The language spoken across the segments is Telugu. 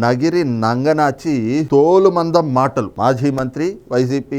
నగిరి నంగనాచి తోలుమందం మాటలు. మాజీ మంత్రి వైసీపీ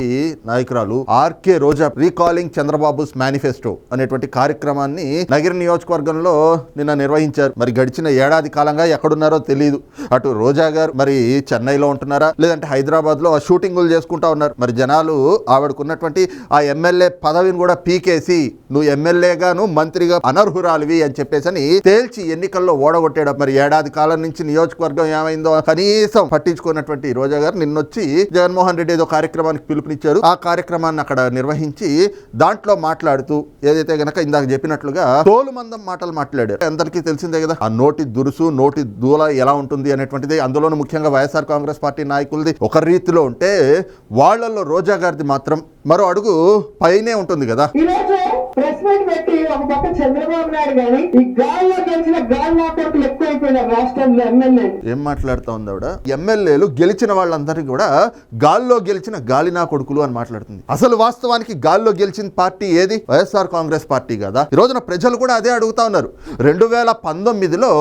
నాయకురాలు RK Roja recalling Chandrababu's manifesto అనేటువంటి కార్యక్రమాన్ని నగిరి నియోజకవర్గంలో నిన్న నిర్వహించారు. మరి గడిచిన ఏడాది కాలంగా ఎక్కడున్నారో తెలియదు అటు రోజా గారు మరి చెన్నైలో ఉంటున్నారా? లేదంటే హైదరాబాద్లో షూటింగులు చేసుకుంటా ఉన్నారు. మరి జనాలు ఆవిడకున్నటువంటి ఆ ఎమ్మెల్యే పదవిని కూడా పీకేసి నువ్వు ఎమ్మెల్యేగాను మంత్రిగా అనర్హురాలివి అని చెప్పేసి అని తేల్చి ఎన్నికల్లో ఓడగొట్టాడు మరి ఏడాది కాలం నుంచి నియోజకవర్గం ఏమైంది కనీసం పట్టించుకున్నటువంటి రోజా గారు నిన్నొచ్చి జగన్మోహన్ రెడ్డి ఏదో కార్యక్రమానికి పిలుపునిచ్చారు. ఆ కార్యక్రమాన్ని అక్కడ నిర్వహించి దాంట్లో మాట్లాడుతూ ఏదైతే గనక ఇందాక చెప్పినట్లుగా తోలు మందం మాటలు మాట్లాడారు. అందరికీ తెలిసిందే కదా ఆ నోటి దురుసు నోటి దూల ఎలా ఉంటుంది అనేటువంటిది అందులోనూ ముఖ్యంగా వైఎస్ఆర్ కాంగ్రెస్ పార్టీ నాయకులది ఒక రీతిలో ఉంటే వాళ్ళల్లో రోజా గారిది మాత్రం మరో అడుగు పైనే ఉంటుంది కదా. ప్రెస్ మీట్ పెట్టి ఒక పక్క చంద్రబాబు నాయుడు గాని ఈ గాల్లో గెలిచిన గాలి రాష్ట్రంలో ఎమ్మెల్యే. ఏం మాట్లాడుతా ఉంది ఆవిడ? ఎమ్మెల్యేలు గెలిచిన వాళ్ళందరికీ కూడా గాల్లో గెలిచిన గాలినా కొడుకులు అని మాట్లాడుతుంది. అసలు వాస్తవానికి గాల్లో గెలిచిన పార్టీ ఏది? వైఎస్ఆర్ కాంగ్రెస్ పార్టీ కదా. ఈ రోజున ప్రజలు కూడా అదే అడుగుతా ఉన్నారు. రెండు వేల పంతొమ్మిదిలో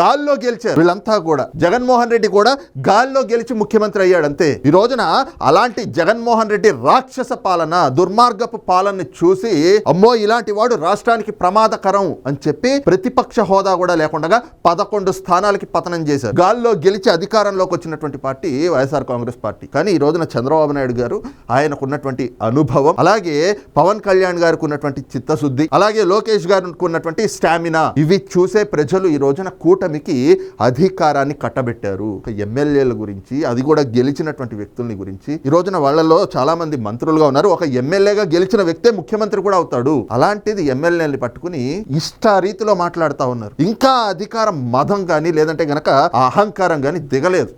గాల్లో గెలిచారు. వీళ్ళంతా కూడా. జగన్మోహన్ రెడ్డి కూడా గాల్లో గెలిచి ముఖ్యమంత్రి అయ్యాడు అంతే. ఈ రోజున అలాంటి జగన్మోహన్ రెడ్డి రాక్షస పాలన దుర్మార్గపు పాలన చూసి అమ్మో ఇలాంటి వాడు రాష్ట్రానికి ప్రమాదకరం అని చెప్పి ప్రతిపక్ష హోదా కూడా లేకుండా పదకొండు స్థానాలకి పతనం చేశారు. గాల్లో గెలిచి అధికారంలోకి వచ్చినటువంటి పార్టీ వైఎస్ఆర్ కాంగ్రెస్ పార్టీ. కానీ ఈ రోజున చంద్రబాబు నాయుడు గారు ఆయనకు ఉన్నటువంటి అనుభవం అలాగే పవన్ కళ్యాణ్ గారికి ఉన్నటువంటి చిత్తశుద్ధి అలాగే లోకేష్ గారికి ఉన్నటువంటి స్టామినా. ఇవి చూసే ప్రజలు ఈ రోజున కూటమికి అధికారాన్ని కట్టబెట్టారు. ఒక ఎమ్మెల్యేల గురించి అది కూడా గెలిచినటువంటి వ్యక్తుల్ని గురించి. ఈ రోజున వాళ్ళలో చాలా మంది మంత్రులుగా ఉన్నారు. ఒక ఎమ్మెల్యేగా గెలిచిన వ్యక్తే ముఖ్యమంత్రి కూడా అవుతాడు. అలాంటిది ఎమ్మెల్యేని పట్టుకుని ఇష్ట రీతిలో మాట్లాడుతూ ఉన్నారు. ఇంకా అధికారం మదం కానీ లేదంటే గనక అహంకారం కానీ దిగలేదు.